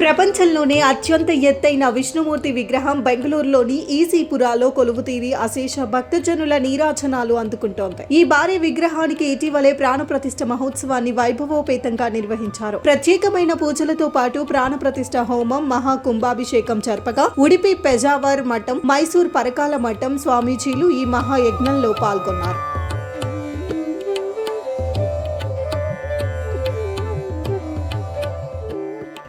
ప్రపంచంలోనే అత్యంత ఎత్తైన విష్ణుమూర్తి విగ్రహం బెంగళూరులోని ఈసీపురాలో కొలువుతీరి అశేష భక్తజనుల నీరాజనాలు అందుకుంటోంది. ఈ భారీ విగ్రహానికి ఇటీవలే ప్రాణప్రతిష్ఠ మహోత్సవాన్ని వైభవోపేతంగా నిర్వహించారు. ప్రత్యేకమైన పూజలతో పాటు ప్రాణప్రతిష్ఠ హోమం మహా కుంభాభిషేకం జరపగా ఉడిపి పెజావర్ మఠం మైసూర్ పరకాల మఠం స్వామీజీలు ఈ మహాయజ్ఞంలో పాల్గొన్నారు.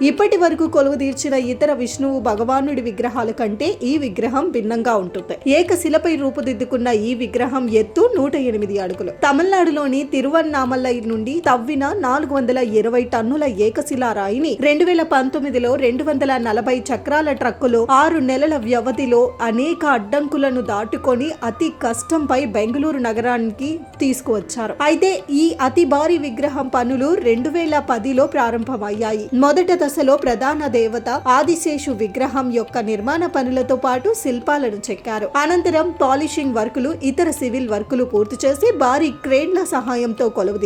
ఇప్పటి వరకు కొలువు తీర్చిన ఇతర విష్ణువు భగవానుడి విగ్రహాల కంటే ఈ విగ్రహం భిన్నంగా ఉంటుంది. ఏకశిలపై రూపుదిద్దుకున్న ఈ విగ్రహం ఎత్తు నూట ఎనిమిది అడుగులు. తమిళనాడులోని తిరువన్నామలై నుండి తవ్విన నాలుగు వందల ఇరవై టన్నుల ఏకశిలా రాయిని రెండు వేల పంతొమ్మిదిలో రెండు వందల నలభై చక్రాల ట్రక్కులో ఆరు నెలల వ్యవధిలో అనేక అడ్డంకులను దాటుకొని అతి కష్టంపై బెంగళూరు నగరానికి తీసుకువచ్చారు. అయితే ఈ అతి భారీ విగ్రహం పనులు రెండు వేల పదిలో ప్రారంభమయ్యాయి. మొదట దశలో ప్రధాన దేవత ఆదిశేషు విగ్రహం యొక్క నిర్మాణ పనులతో పాటు శిల్పాలను చెక్కారు. అనంతరం పాలిషింగ్ వర్కులు ఇతర సివిల్ వర్కులు పూర్తి చేసి భారీ క్రేన్ల సహాయంతో కొలువు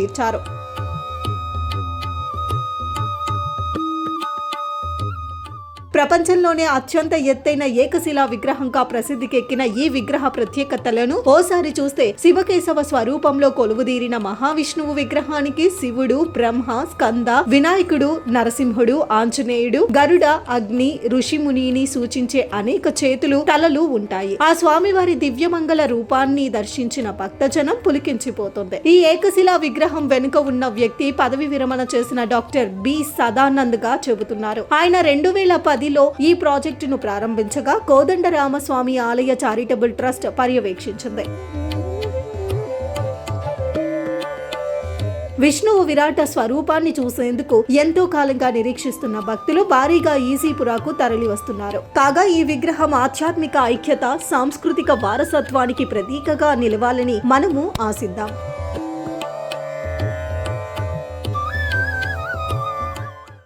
ప్రపంచంలోనే అత్యంత ఎత్తైన ఏకశిలా విగ్రహంగా ప్రసిద్ధికెక్కిన ఈ విగ్రహ ప్రత్యేకతలను ఓసారి చూస్తే శివకేశవ స్వరూపంలో కొలువుదీరిన మహావిష్ణువు విగ్రహానికి శివుడు బ్రహ్మ స్కంద వినాయకుడు నరసింహుడు ఆంజనేయుడు గరుడ అగ్ని ఋషిమునిని సూచించే అనేక చేతులు తలలు ఉంటాయి. ఆ స్వామివారి దివ్యమంగళ రూపాన్ని దర్శించిన భక్తజనం పులికించిపోతుంది. ఈ ఏకశిలా విగ్రహం వెనుక ఉన్న వ్యక్తి పదవి విరమణ చేసిన డాక్టర్ బి. సదానంద్గా చెబుతున్నారు. ఆయన రెండు వేల పది పదిలో ఈ ప్రాజెక్టును ప్రారంభించగా కోదండరామస్వామి ఆలయ చారిటబుల్ ట్రస్ట్ పర్యవేక్షించింది. విష్ణువు విరాట స్వరూపాన్ని చూసేందుకు ఎంతో కాలంగా నిరీక్షిస్తున్న భక్తులు భారీగా ఈసీపురాకు తరలి వస్తున్నారు కాగా ఈ విగ్రహం ఆధ్యాత్మిక ఐక్యత సాంస్కృతిక వారసత్వానికి ప్రతీకగా నిలవాలని మనము ఆశిద్దాం.